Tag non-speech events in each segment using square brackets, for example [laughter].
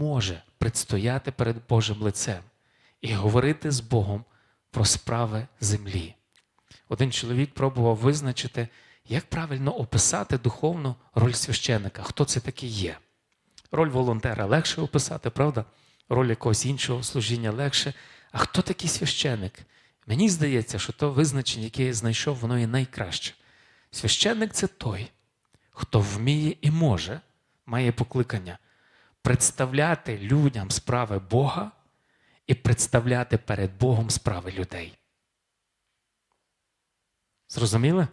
може предстояти перед Божим лицем і говорити з Богом про справи землі. Один чоловік пробував визначити, як правильно описати духовну роль священика, хто це такий є. Роль волонтера легше описати, правда? Роль якогось іншого служіння легше. А хто такий священик? Мені здається, що то визначення, яке я знайшов, воно є найкраще. Священник це той, хто вміє і може, має покликання представляти людям справи Бога і представляти перед Богом справи людей. Зрозуміли?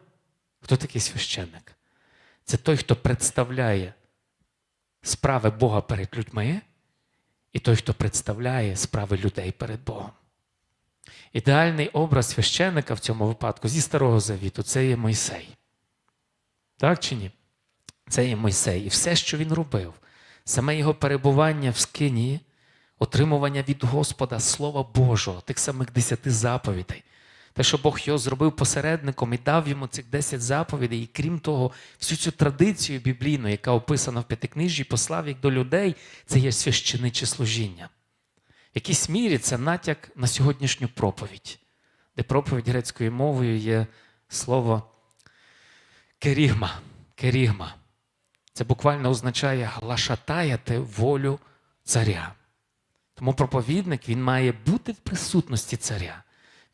Хто такий священник? Це той, хто представляє справи Бога перед людьми, і той, хто представляє справи людей перед Богом. Ідеальний образ священника в цьому випадку зі Старого Завіту це є Мойсей. Так чи ні? Це є Мойсей. І все, що він робив, саме його перебування в скині, отримування від Господа Слова Божого, тих самих десяти заповідей. Те, що Бог його зробив посередником і дав йому цих 10 заповідей, і крім того, всю цю традицію біблійну, яка описана в п'ятикнижі, послав їх до людей, це є священиче служіння. В якійсь мірі це натяк на сьогоднішню проповідь, де проповідь грецькою мовою є слово керігма. керігма. Це буквально означає глашатаяти волю царя. Тому проповідник він має бути в присутності царя.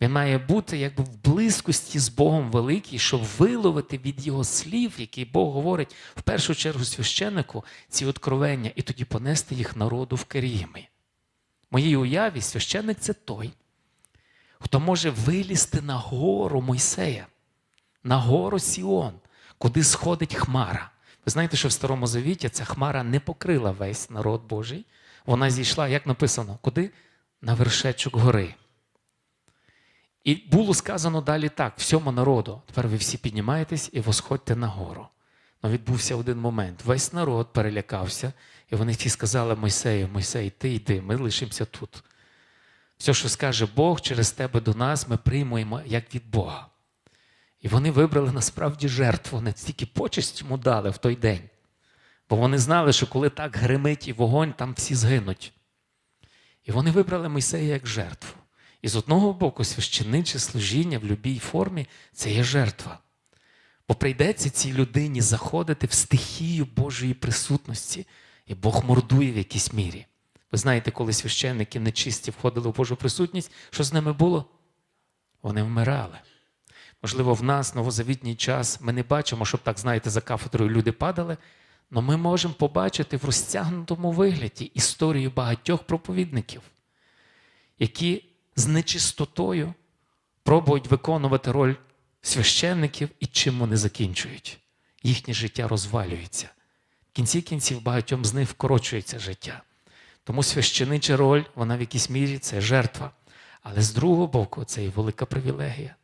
Він має бути якби в близькості з Богом великий, щоб виловити від його слів, які Бог говорить в першу чергу священнику, ці откровення, і тоді понести їх народу в Керіми. Моїй уяві священник це той, хто може вилізти на гору Мойсея, на гору Сіон, куди сходить Хмара. Ви знаєте, що в Старому Завіті ця Хмара не покрила весь народ Божий. Вона зійшла, як написано, куди? На вершечок гори. І було сказано далі так: всьому народу. Тепер ви всі піднімаєтесь і восходьте на гору. Но відбувся один момент. Весь народ перелякався, і вони всі сказали Мойсею, Мойсей, ти йди, ми лишимося тут. Все, що скаже Бог через тебе до нас, ми приймуємо як від Бога. І вони вибрали насправді жертву, не стільки почесть йому дали в той день. Бо вони знали, що коли так гримить і вогонь, там всі згинуть. І вони вибрали Мойсея як жертву. І з одного боку, священиче служіння в будь-якій формі це є жертва. Бо прийдеться цій людині заходити в стихію Божої присутності, і Бог мордує в якійсь мірі. Ви знаєте, коли священники нечисті входили в Божу присутність, що з ними було? Вони вмирали. Можливо, в нас новозавітній час ми не бачимо, щоб так, знаєте, за кафедрою люди падали, але ми можемо побачити в розтягнутому вигляді історію багатьох проповідників, які з нечистотою пробують виконувати роль священників і чим вони закінчують. Їхнє життя розвалюється. В кінці кінців багатьом з них вкорочується життя. Тому священича роль, вона в якійсь мірі це жертва. Але з другого боку, це і велика привілегія.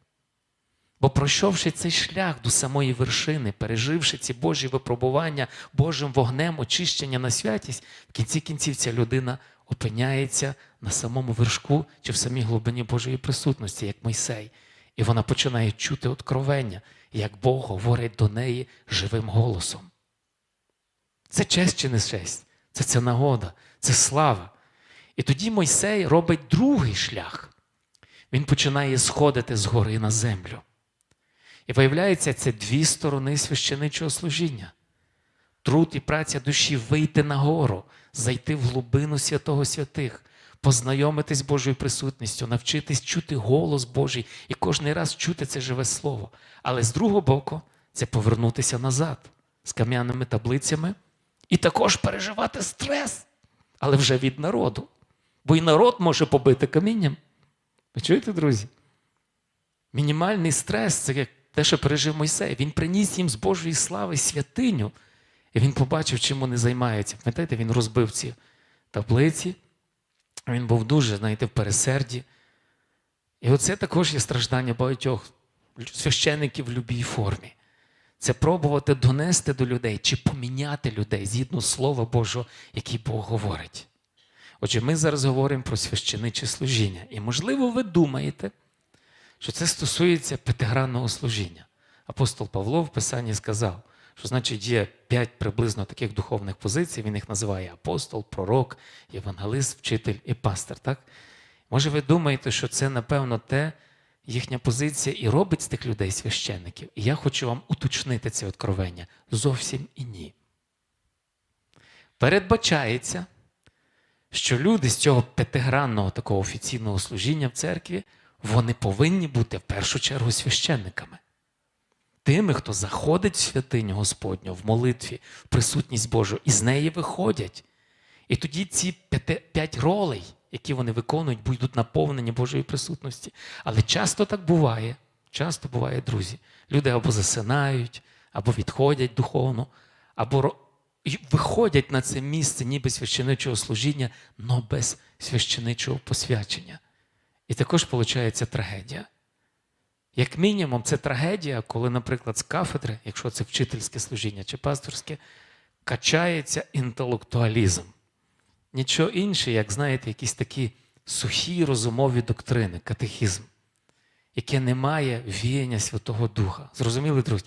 Бо пройшовши цей шлях до самої вершини, переживши ці Божі випробування Божим вогнем, очищення на святість, в кінці кінців ця людина опиняється на самому вершку чи в самій глибині Божої присутності, як Мойсей. І вона починає чути откровення, як Бог говорить до неї живим голосом. Це честь чи не честь? Це ця нагода, це слава. І тоді Мойсей робить другий шлях. Він починає сходити з гори на землю. І виявляється, це дві сторони священичого служіння. Труд і праця душі вийти на гору, зайти в глибину святого святих, познайомитись з Божою присутністю, навчитись чути голос Божий і кожен раз чути це живе слово. Але з другого боку, це повернутися назад з кам'яними таблицями і також переживати стрес, але вже від народу. Бо і народ може побити камінням. Ви чуєте, друзі? Мінімальний стрес це як те, що пережив Мойсей. Він приніс їм з Божої слави святиню, і він побачив, чим вони займаються. Пам'ятаєте, він розбив ці таблиці, він був дуже, знаєте, в пересерді. І оце також є страждання багатьох священиків в будь-якій формі. Це пробувати донести до людей чи поміняти людей згідно Слова Божого, який Бог говорить. Отже, ми зараз говоримо про священиче служіння. І, можливо, ви думаєте, що це стосується п'ятигранного служіння. Апостол Павло в Писанні сказав, що значить є п'ять приблизно таких духовних позицій. Він їх називає апостол, пророк, євангелист, вчитель і пастор. Так? Може, ви думаєте, що це, напевно, те, їхня позиція і робить з тих людей священників. І я хочу вам уточнити це откровення. Зовсім і ні. Передбачається, що люди з цього п'ятигранного такого офіційного служіння в церкві, вони повинні бути в першу чергу священниками. Тими, хто заходить в святиню Господню в молитві, в присутність Божу, і з неї виходять. І тоді ці п'ять ролей, які вони виконують, будуть наповнені Божої присутності. Але часто так буває, часто буває, друзі. Люди або засинають, або відходять духовно, або виходять на це місце ніби священичого служіння, але без священичого посвячення. І також виходить трагедія. Як мінімум, це трагедія, коли, наприклад, з кафедри, якщо це вчительське служіння чи пасторське, качається інтелектуалізм. Нічого інше, як знаєте, якісь такі сухі розумові доктрини, катехізм, яке не має віяння Святого Духа. Зрозуміли, друзі?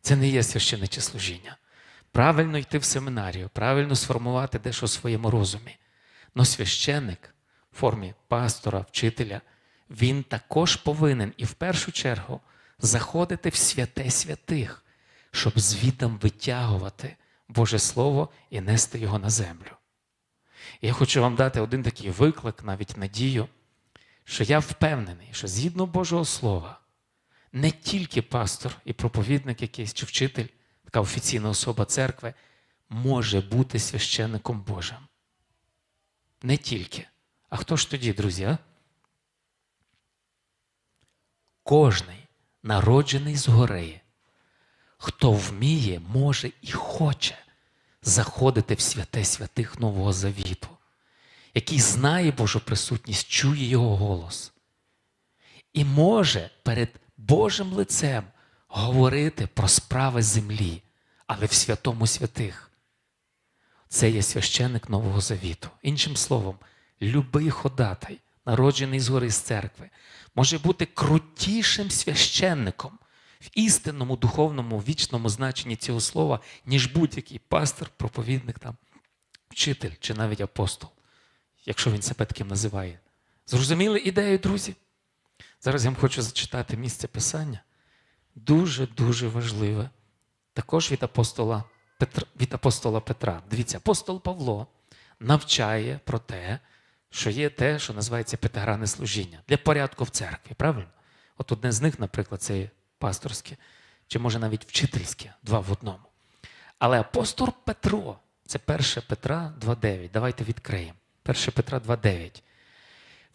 Це не є священиче служіння. Правильно йти в семінарію, правильно сформувати дещо в своєму розумі. Но священник формі пастора, вчителя, він також повинен і в першу чергу заходити в святе святих, щоб звітом витягувати Боже Слово і нести його на землю. Я хочу вам дати один такий виклик, навіть надію, що я впевнений, що згідно Божого Слова, не тільки пастор і проповідник якийсь чи вчитель, така офіційна особа церкви, може бути священником Божим. Не тільки. А хто ж тоді, друзі? А? Кожний народжений згори, хто вміє, може і хоче заходити в святе святих Нового Завіту, який знає Божу присутність, чує Його голос, і може перед Божим лицем говорити про справи землі, але в святому святих. Це є священник Нового Завіту. Іншим словом, любий ходатай, народжений згори з церкви, може бути крутішим священником в істинному духовному вічному значенні цього слова, ніж будь-який пастор, проповідник, там, вчитель чи навіть апостол, якщо він себе таким називає. Зрозуміли ідею, друзі? Зараз я вам хочу зачитати місце писання. Дуже-дуже важливе. Також від апостола Петра, від апостола Петра. Дивіться, апостол Павло навчає про те, що є те, що називається п'ятигранне служіння для порядку в церкві. Правильно? От одне з них, наприклад, це пасторське, чи може навіть вчительське, два в одному. Але апостол Петро, це 1 Петра 2.9. Давайте відкриємо. 1 Петра 2.9.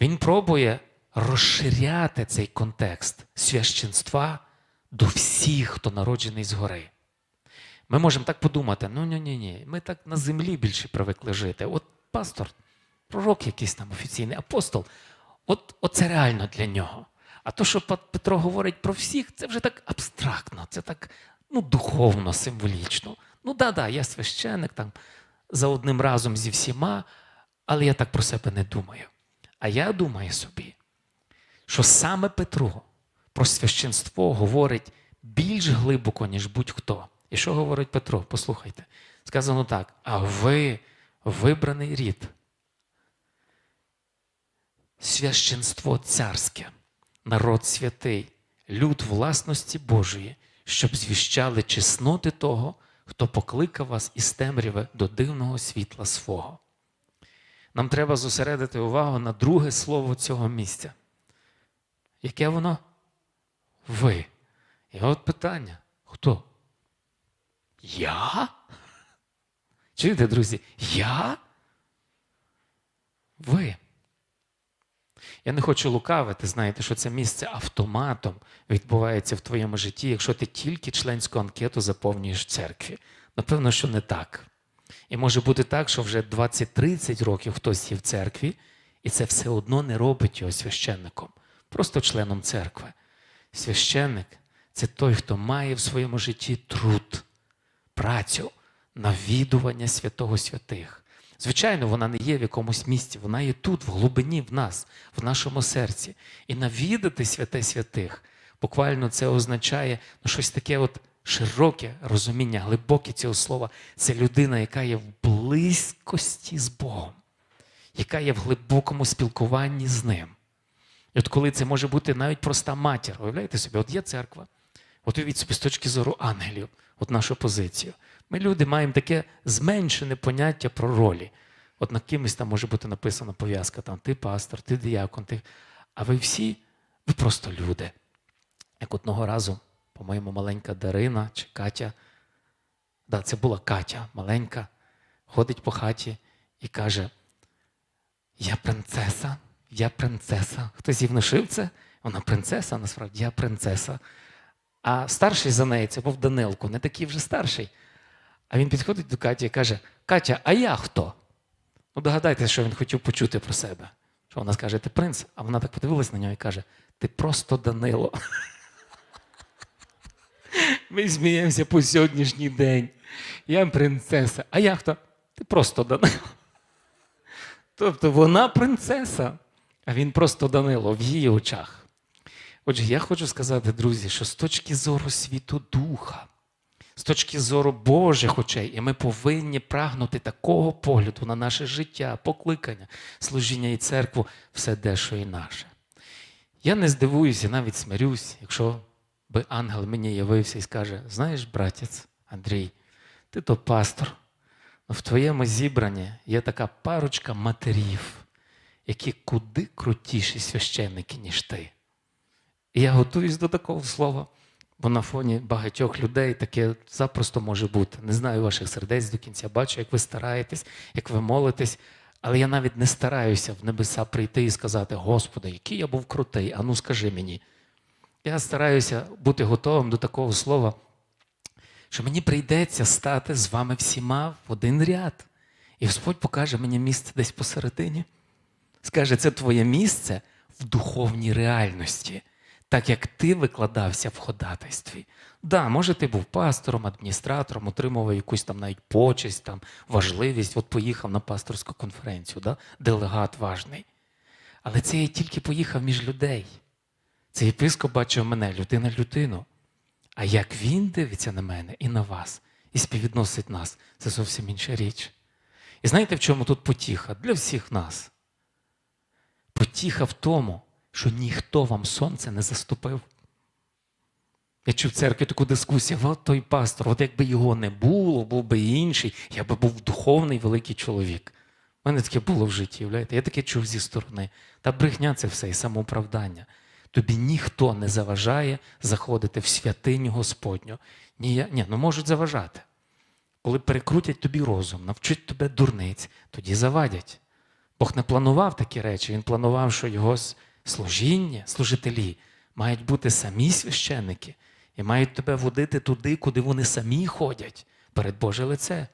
Він пробує розширяти цей контекст священства до всіх, хто народжений згори. Ми можемо так подумати: ну ні, ні, ні, ми так на землі більше привикли жити. От пастор, пророк якийсь там офіційний апостол, от, от це реально для нього. А то, що Петро говорить про всіх, це вже так абстрактно, це так ну, духовно, символічно. Ну да, да, я священик там за одним разом зі всіма, але я так про себе не думаю. А я думаю собі, що саме Петро про священство говорить більш глибоко, ніж будь-хто. І що говорить Петро? Послухайте. Сказано так: а ви вибраний рід, священство царське, народ святий, люд власності Божої, щоб звіщали чесноти того, хто покликав вас із темряви до дивного світла свого. Нам треба зосередити увагу на друге слово цього місця. Яке воно? Ви. І от питання: хто? Я? Чуєте, друзі? Я? Ви. Я не хочу лукавити, знаєте, що це місце автоматом відбувається в твоєму житті, якщо ти тільки членську анкету заповнюєш в церкві. Напевно, що не так. І може бути так, що вже 20-30 років хтось є в церкві, і це все одно не робить його священником, просто членом церкви. Священник це той, хто має в своєму житті труд, працю, навідування святого святих. Звичайно, вона не є в якомусь місці, вона є тут, в глибині в нас, в нашому серці. І навідати святе святих, буквально це означає ну, щось таке от широке розуміння, глибоке цього слова. Це людина, яка є в близькості з Богом, яка є в глибокому спілкуванні з ним. І от коли це може бути навіть проста матір, уявляєте собі, от є церква, от уявіть собі з точки зору ангелів, от нашу позицію. Ми люди маємо таке зменшене поняття про ролі. От на кимось там може бути написана пов'язка, там ти пастор, ти діякон, ти. А ви всі, ви просто люди. Як одного разу, по-моєму, маленька Дарина чи Катя, да, це була Катя, маленька, ходить по хаті і каже: Я принцеса, я принцеса. Хтось їй внушив це? Вона принцеса, насправді, я принцеса. А старший за неї це був Данилко, не такий вже старший. А він підходить до Каті і каже: Катя, а я хто? Ну, догадайтеся, що він хотів почути про себе. Що вона скаже, ти принц, а вона так подивилась на нього і каже: Ти просто Данило. [laughs] Ми сміємося по сьогоднішній день. Я принцеса. А я хто? Ти просто Данило. Тобто вона принцеса, а він просто Данило в її очах. Отже, я хочу сказати, друзі, що з точки зору світу духа, з точки зору Божих очей, і ми повинні прагнути такого погляду на наше життя, покликання, служіння і церкву, все дещо і наше. Я не здивуюся, навіть смирюсь, якщо би ангел мені явився і скаже: знаєш, братець Андрій, ти то пастор, але в твоєму зібранні є така парочка матерів, які куди крутіші священники, ніж ти. І я готуюсь до такого слова, бо на фоні багатьох людей таке запросто може бути. Не знаю ваших сердець до кінця, бачу, як ви стараєтесь, як ви молитесь, але я навіть не стараюся в небеса прийти і сказати: Господи, який я був крутий, а ну скажи мені. Я стараюся бути готовим до такого слова, що мені прийдеться стати з вами всіма в один ряд. І Господь покаже мені місце десь посередині. Скаже, це твоє місце в духовній реальності, так як ти викладався в ходатайстві. Да, може, ти був пастором, адміністратором, отримував якусь там навіть почесть, там, важливість, от поїхав на пасторську конференцію, да? делегат важний. Але це я тільки поїхав між людей. Цей єпископ бачив мене, людина людину. А як він дивиться на мене і на вас, і співвідносить нас, це зовсім інша річ. І знаєте, в чому тут потіха? Для всіх нас. Потіха в тому, що ніхто вам сонце не заступив. Я чув в церкві таку дискусію, от той пастор, от якби його не було, був би інший, я би був духовний великий чоловік. У мене таке було в житті, уявляєте? Я таке чув зі сторони. Та брехня це все і самооправдання. Тобі ніхто не заважає заходити в святиню Господню. Ні, ні, ну можуть заважати. Коли перекрутять тобі розум, навчать тебе дурниць, тоді завадять. Бог не планував такі речі, він планував, що його служіння, служителі мають бути самі священники і мають тебе водити туди, куди вони самі ходять перед Боже лице.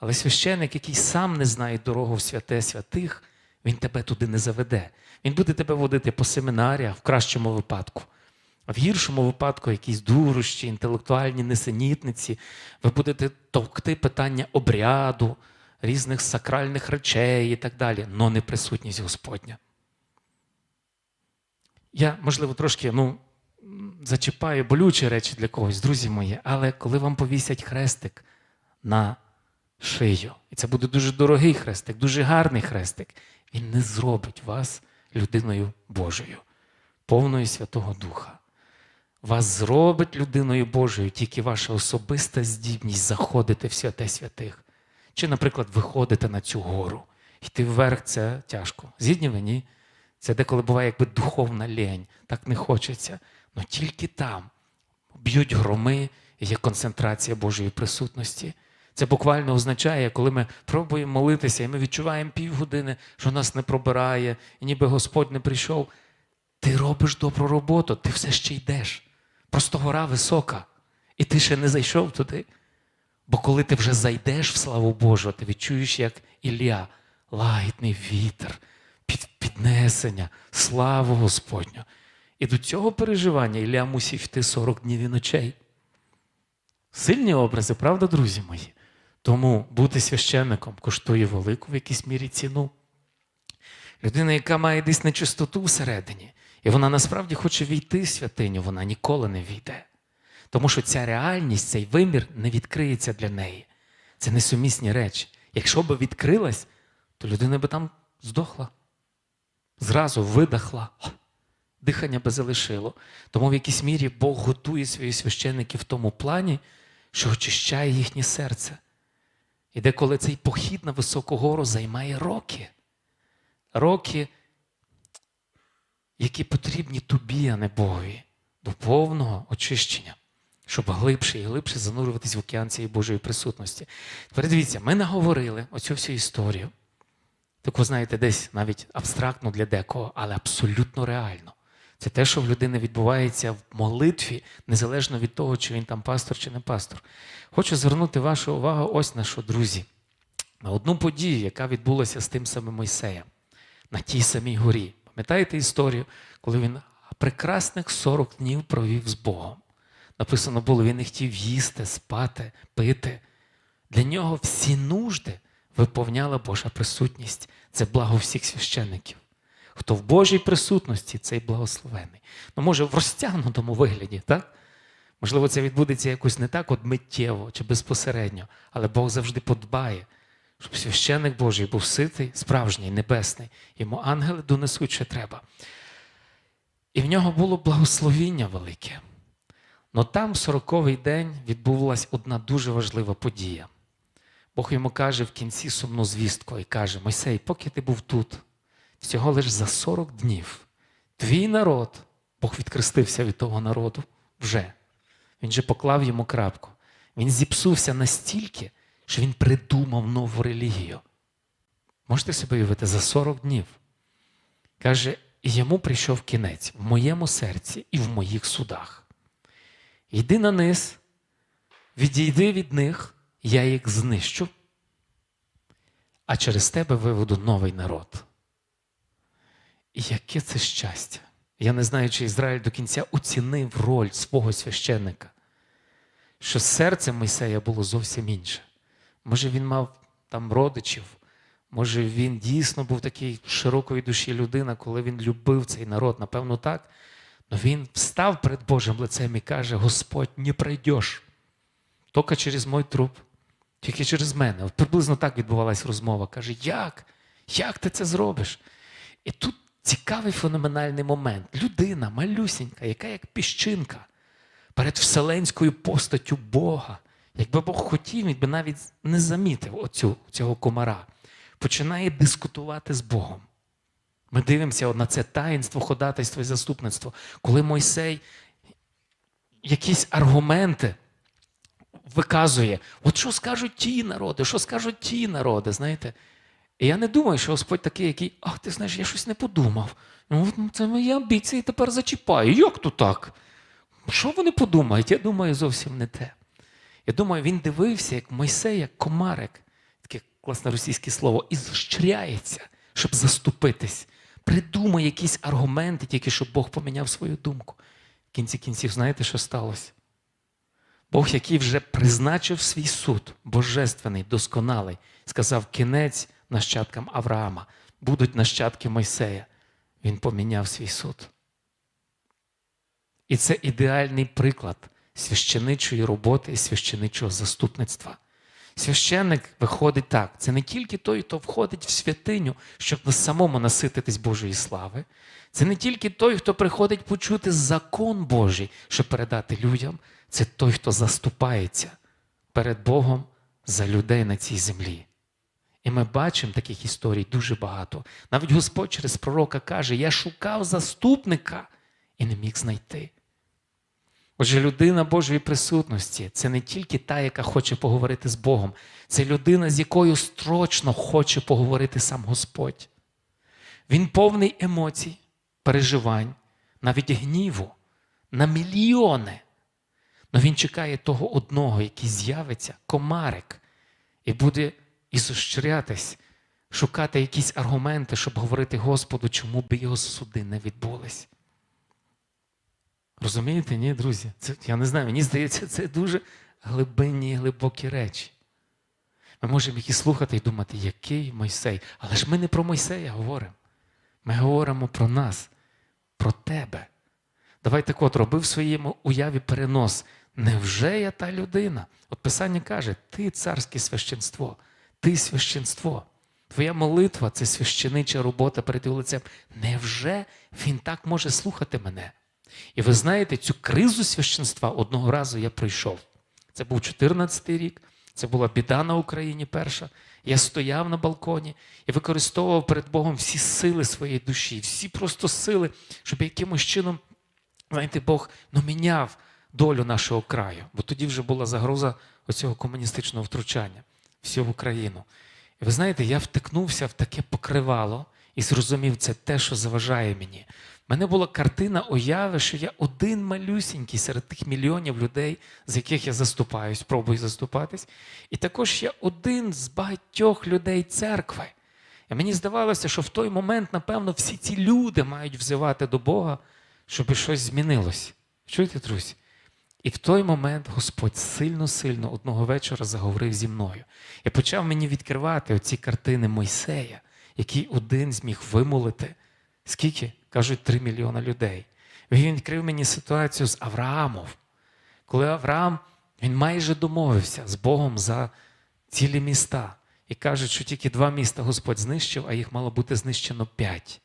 Але священник, який сам не знає дорогу в святе святих, він тебе туди не заведе. Він буде тебе водити по семінаріях в кращому випадку. А в гіршому випадку якісь дурощі, інтелектуальні несенітниці, ви будете товкти питання обряду, різних сакральних речей і так далі, но не присутність Господня. Я, можливо, трошки ну, зачіпаю болючі речі для когось, друзі мої, але коли вам повісять хрестик на шию, і це буде дуже дорогий хрестик, дуже гарний хрестик, він не зробить вас людиною Божою, повною Святого Духа. Вас зробить людиною Божою тільки ваша особиста здібність заходити в святе святих. Чи, наприклад, виходити на цю гору. Йти вверх це тяжко. Згідні ви ні? Це деколи буває якби духовна лень, так не хочеться. Але тільки там б'ють громи є концентрація Божої присутності. Це буквально означає, коли ми пробуємо молитися, і ми відчуваємо півгодини, що нас не пробирає, і ніби Господь не прийшов. Ти робиш добру роботу, ти все ще йдеш. Просто гора висока, і ти ще не зайшов туди. Бо коли ти вже зайдеш в славу Божу, ти відчуєш, як Ілля, лагідний вітер, піднесення, славу Господню. І до цього переживання Ілля мусив йти 40 днів і ночей. Сильні образи, правда, друзі мої? Тому бути священником коштує велику в якійсь мірі ціну. Людина, яка має десь нечистоту всередині, і вона насправді хоче війти в святиню, вона ніколи не війде. Тому що ця реальність, цей вимір не відкриється для неї. Це несумісні речі. Якщо би відкрилась, то людина би там здохла. Зразу видохла. Дихання би залишило. Тому в якійсь мірі Бог готує своїх священників в тому плані, що очищає їхнє серце. І деколи цей похід на високу гору займає роки. Роки, які потрібні тобі, а не Богові, до повного очищення, щоб глибше і глибше занурюватись в океан цієї Божої присутності. Тепер дивіться, ми наговорили оцю всю історію. Таку, знаєте, десь навіть абстрактно для декого, але абсолютно реально. Це те, що в людини відбувається в молитві, незалежно від того, чи він там пастор чи не пастор. Хочу звернути вашу увагу ось на що, друзі, на одну подію, яка відбулася з тим самим Мойсеєм на тій самій горі. Пам'ятаєте історію, коли він прекрасних 40 днів провів з Богом? Написано було, він не хотів їсти, спати, пити. Для нього всі нужди виповняла Божа присутність. Це благо всіх священників. Хто в Божій присутності, цей благословений. Ну, може, в розтягнутому вигляді, так? Можливо, це відбудеться якось не так от миттєво чи безпосередньо, але Бог завжди подбає, щоб священник Божий був ситий, справжній, небесний. Йому ангели донесуть, що треба. І в нього було благословіння велике. Но там, в сороковий день, відбувалась одна дуже важлива подія. Бог йому каже в кінці сумну звістку і каже: Мойсей, поки ти був тут, всього лиш за 40 днів, твій народ, Бог відкрестився від того народу вже. Він же поклав йому крапку. Він зіпсувся настільки, що він придумав нову релігію. Можете собі уявити, за 40 днів. Каже, і йому прийшов кінець в моєму серці і в моїх судах. Йди на низ, відійди від них, я їх знищу, а через тебе виведу новий народ. І яке це щастя! Я не знаю, чи Ізраїль до кінця оцінив роль свого священника, що серце Мойсея було зовсім інше. Може, він мав там родичів, може, він дійсно був такий широкої душі людина, коли він любив цей народ, напевно, так. Но він встав перед Божим лицем і каже: Господь, не пройдеш. Тільки через мой труп, тільки через мене. Приблизно так відбувалася розмова. Каже, як? Як ти це зробиш? І тут цікавий феноменальний момент. Людина малюсінька, яка як піщинка, перед вселенською постаттю Бога. Якби Бог хотів, він би навіть не замітив оцю, цього комара, починає дискутувати з Богом. Ми дивимося на це таїнство, ходатайство і заступництво, коли Мойсей якісь аргументи виказує, от що скажуть ті народи, що скажуть ті народи, знаєте? І я не думаю, що Господь такий, який, ах, ти знаєш, я щось не подумав. Ну, це мої амбіції тепер зачіпаю. Як то так? Що вони подумають? Я думаю, зовсім не те. Я думаю, він дивився, як Мойсей, як комарик, таке класне російське слово, і заштряється, щоб заступитись. Придумає якісь аргументи, тільки щоб Бог поміняв свою думку. В кінці кінців, знаєте, що сталося? Бог, який вже призначив свій суд, божественний, досконалий, сказав кінець нащадкам Авраама, будуть нащадки Мойсея. Він поміняв свій суд. І це ідеальний приклад священичої роботи і священичого заступництва. Священник виходить так: це не тільки той, хто входить в святиню, щоб самому насититись Божої слави. Це не тільки той, хто приходить почути закон Божий, щоб передати людям. Це той, хто заступається перед Богом за людей на цій землі. І ми бачимо таких історій дуже багато. Навіть Господь через пророка каже: Я шукав заступника і не міг знайти. Отже, людина Божої присутності це не тільки та, яка хоче поговорити з Богом, це людина, з якою строчно хоче поговорити сам Господь. Він повний емоцій, переживань, навіть гніву на мільйони. Но він чекає того одного, який з'явиться, комарик, і буде ізощрятись, шукати якісь аргументи, щоб говорити Господу, чому би його суди не відбулись. Розумієте, ні, друзі? Це, Я не знаю, мені здається, це дуже глибинні глибокі речі. Ми можемо їх і слухати і думати, який Мойсей. Але ж ми не про Мойсея говоримо. Ми говоримо про нас, про тебе. Давай так от роби в своєму уяві перенос невже я та людина? От Писання каже, ти царське священство, ти священство. Твоя молитва це священича робота перед його лицем. Невже він так може слухати мене? І ви знаєте, цю кризу священства одного разу я пройшов. Це був 14-й рік, це була біда на Україні перша. Я стояв на балконі і використовував перед Богом всі сили своєї душі, всі просто сили, щоб якимось чином, знаєте, Бог ну, міняв долю нашого краю. Бо тоді вже була загроза оцього комуністичного втручання всю в Україну. І ви знаєте, я втикнувся в таке покривало і зрозумів, це те, що заважає мені. Мене була картина уяви, що я один малюсінький серед тих мільйонів людей, з яких я заступаюсь, пробую заступатись. І також я один з багатьох людей церкви. І мені здавалося, що в той момент, напевно, всі ці люди мають взивати до Бога, щоб щось змінилось. Чуєте, друзі? І в той момент Господь сильно-сильно одного вечора заговорив зі мною і почав мені відкривати оці картини Мойсея, який один зміг вимолити. Скільки? Кажуть, три мільйона людей. Він відкрив мені ситуацію з Авраамом, коли Авраам він майже домовився з Богом за цілі міста. І кажуть, що тільки два міста Господь знищив, а їх мало бути знищено п'ять.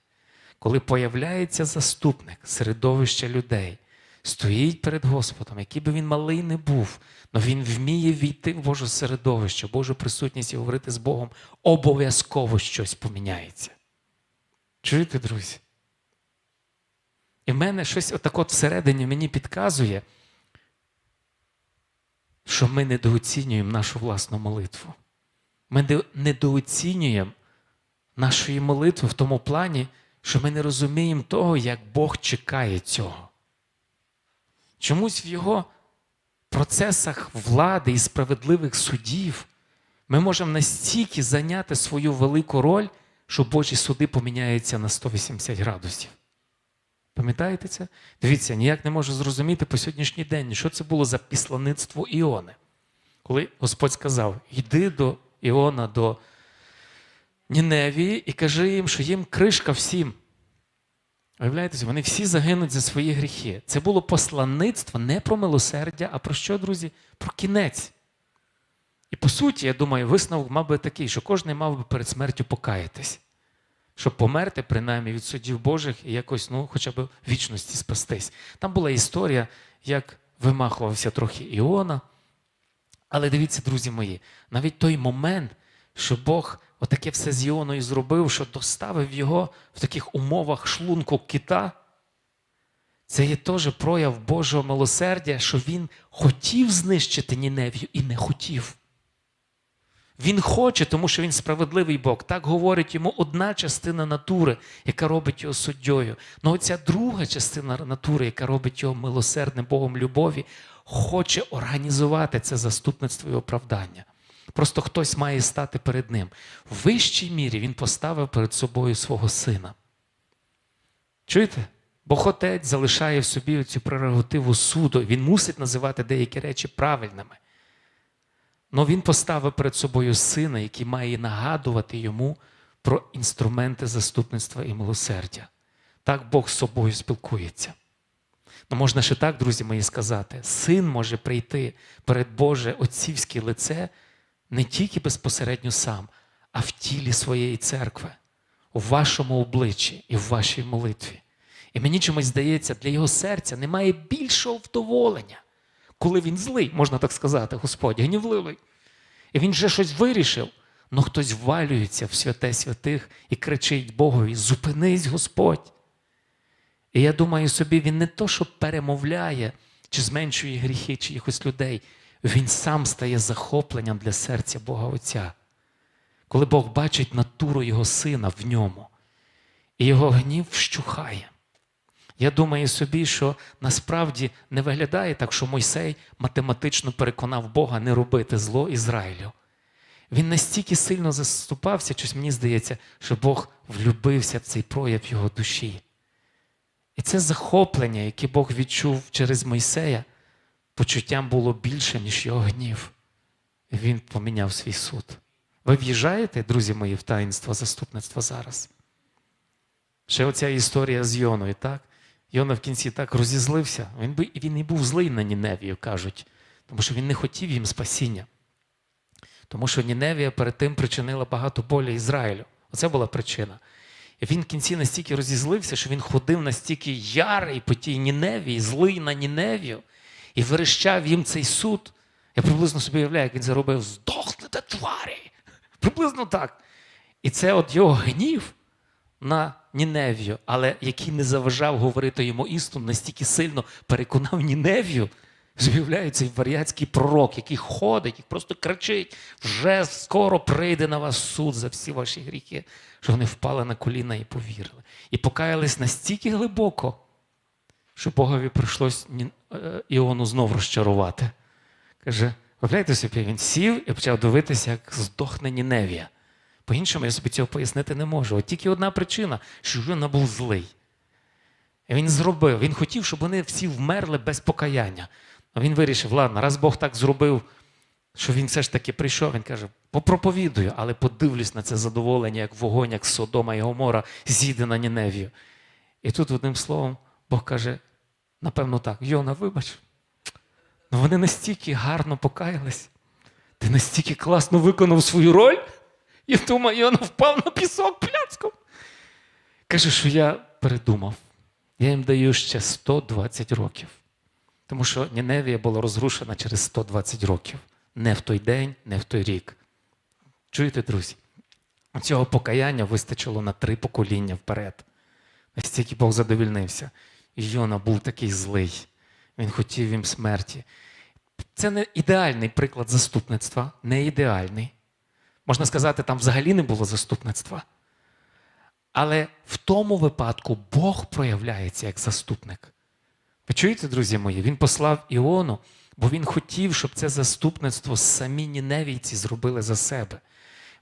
Коли появляється заступник, середовище людей, стоїть перед Господом, який би він малий не був, але він вміє війти в Боже середовище, Божу присутність і говорити з Богом, обов'язково щось поміняється. Чуєте, друзі? І в мене щось отак от всередині мені підказує, що ми недооцінюємо нашу власну молитву. Ми недооцінюємо нашої молитви в тому плані, що ми не розуміємо того, як Бог чекає цього. Чомусь в його процесах влади і справедливих судів ми можемо настільки зайняти свою велику роль, що Божі суди поміняються на 180 градусів. Пам'ятаєте це? Дивіться, ніяк не можу зрозуміти по сьогоднішній день, що це було за післаництво Іони. Коли Господь сказав: йди до Іона, до Ніневії і кажи їм, що їм кришка всім. Виявляєте, вони всі загинуть за свої гріхи. Це було посланництво не про милосердя, а про що, друзі? Про кінець. І по суті, я думаю, висновок мав би такий, що кожен мав би перед смертю покаятись, щоб померти, принаймні, від судів Божих і якось, ну, хоча б вічності спастись. Там була історія, як вимахувався трохи Іона. Але дивіться, друзі мої, навіть той момент, що Бог отаке все з Іоною зробив, що доставив його в таких умовах шлунку кита, це є теж прояв Божого милосердя, що він хотів знищити Ніневію і не хотів. Він хоче, тому що він справедливий Бог. Так говорить йому одна частина натури, яка робить його суддєю. Ну оця друга частина натури, яка робить його милосердним Богом любові, хоче організувати це заступництво і оправдання. Просто хтось має стати перед ним. В вищій мірі він поставив перед собою свого сина. Чуєте? Бог Отець залишає в собі цю прерогативу суду. Він мусить називати деякі речі правильними. Но він поставив перед собою сина, який має нагадувати йому про інструменти заступництва і милосердя. Так Бог з собою спілкується. Ну, можна ще так, друзі мої, сказати: син може прийти перед Боже отцівське лице не тільки безпосередньо сам, а в тілі своєї церкви, у вашому обличчі і в вашій молитві. І мені чомусь здається, для його серця немає більшого вдоволення, коли він злий, можна так сказати, Господь, гнівливий. І він вже щось вирішив, але хтось ввалюється в святе святих і кричить Богові: зупинись, Господь. І я думаю собі, він не то, що перемовляє чи зменшує гріхи чиїхось людей, він сам стає захопленням для серця Бога Отця. Коли Бог бачить натуру Його сина в ньому, і його гнів вщухає. Я думаю собі, що насправді не виглядає так, що Мойсей математично переконав Бога не робити зло Ізраїлю. Він настільки сильно заступався, щось мені здається, що Бог влюбився в цей прояв його душі. І це захоплення, яке Бог відчув через Мойсея, почуттям було більше, ніж його гнів. І він поміняв свій суд. Ви в'їжджаєте, друзі мої, в таїнство заступництва зараз? Ще оця історія з Йоною, так? Йона в кінці так розізлився. Він, би, він і був злий на Ніневію, кажуть, тому що він не хотів їм спасіння. Тому що Ніневія перед тим причинила багато болі Ізраїлю. Оце була причина. І він в кінці настільки розізлився, що він ходив настільки ярий по тій Ніневії, злий на Ніневію, і верещав їм цей суд. Я приблизно собі уявляю, як він заробив здохнете тварі. Приблизно так. І це от його гнів на Ніневію, але який не заважав говорити йому істину, настільки сильно переконав Ніневію, з'являється цей варіатський пророк, який ходить і просто кричить: вже скоро прийде на вас суд за всі ваші гріхи, що вони впали на коліна і повірили. І покаялись настільки глибоко, що Богові прийшлось е, Іону знов розчарувати. Каже, уявляєте собі, він сів і почав дивитися, як здохне Ніневія. По-іншому я собі цього пояснити не можу. От тільки одна причина, що Йона був злий. Він зробив, він хотів, щоб вони всі вмерли без покаяння. А він вирішив, ладно, раз Бог так зробив, що він все ж таки прийшов, він каже, попроповідую, але подивлюсь на це задоволення, як вогонь, як Содома і Гомора зійде на Ніневію. І тут одним словом Бог каже, напевно так, Йона, вибач, ну вони настільки гарно покаялись, ти настільки класно виконав свою роль, і думаю, Йона впав на пісок пляцком. Каже, що я передумав. Я їм даю ще 120 років. Тому що Ніневія була розрушена через 120 років. Не в той день, не в той рік. Чуєте, друзі? Цього покаяння вистачило на три покоління вперед. Настільки Бог задовільнився. І Йона був такий злий. Він хотів їм смерті. Це не ідеальний приклад заступництва, не ідеальний. Можна сказати, там взагалі не було заступництва. Але в тому випадку Бог проявляється як заступник. Ви чуєте, друзі мої? Він послав Іону, бо він хотів, щоб це заступництво самі ніневійці зробили за себе.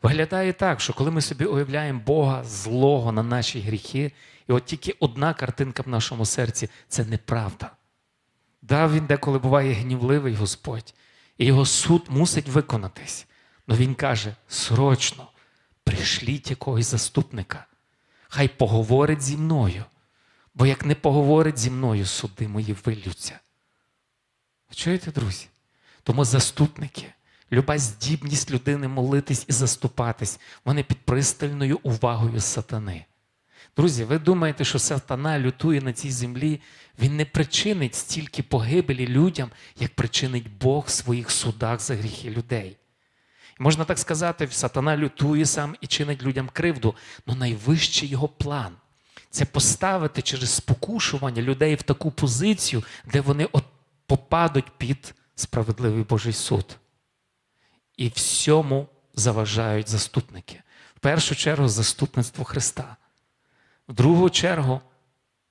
Виглядає так, що коли ми собі уявляємо Бога злого на наші гріхи, і от тільки одна картинка в нашому серці це неправда. Да, він деколи буває гнівливий Господь, і його суд мусить виконатись. Але він каже: срочно, пришліть якогось заступника, хай поговорить зі мною. Бо як не поговорить зі мною, суди мої вилються. Чуєте, друзі? Тому заступники, люба здібність людини молитись і заступатись, вони під пристальною увагою сатани. Друзі, ви думаєте, що сатана лютує на цій землі, він не причинить стільки погибелі людям, як причинить Бог в своїх судах за гріхи людей. Можна так сказати, сатана лютує сам і чинить людям кривду, але найвищий його план це поставити через спокушування людей в таку позицію, де вони от попадуть під справедливий Божий суд. І всьому заважають заступники. В першу чергу заступництво Христа. В другу чергу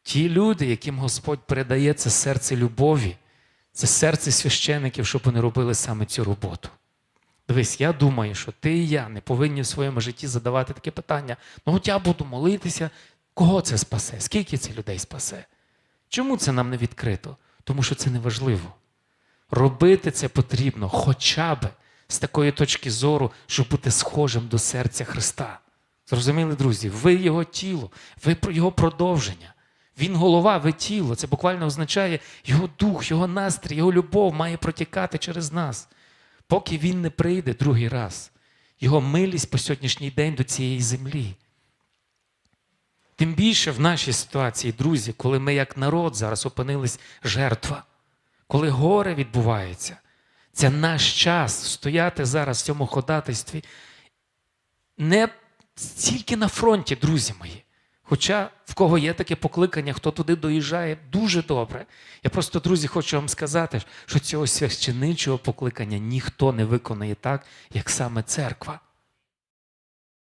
ті люди, яким Господь передає це серце любові, це серце священиків, щоб вони робили саме цю роботу. Дивись, я думаю, що ти і я не повинні в своєму житті задавати таке питання. Ну, от я буду молитися, кого це спасе? Скільки це людей спасе? Чому це нам не відкрито? Тому що це не важливо. Робити це потрібно хоча б з такої точки зору, щоб бути схожим до серця Христа. Зрозуміли, друзі, ви його тіло, ви його продовження. Він голова, ви тіло. Це буквально означає його дух, його настрій, його любов має протікати через нас. Поки він не прийде другий раз, його милість по сьогоднішній день до цієї землі. Тим більше в нашій ситуації, друзі, коли ми як народ зараз опинились жертва, коли горе відбувається, це наш час стояти зараз в цьому ходатайстві не стільки на фронті, друзі мої. Хоча в кого є таке покликання, хто туди доїжджає, дуже добре. Я просто, друзі, хочу вам сказати, що цього священичого покликання ніхто не виконує так, як саме церква.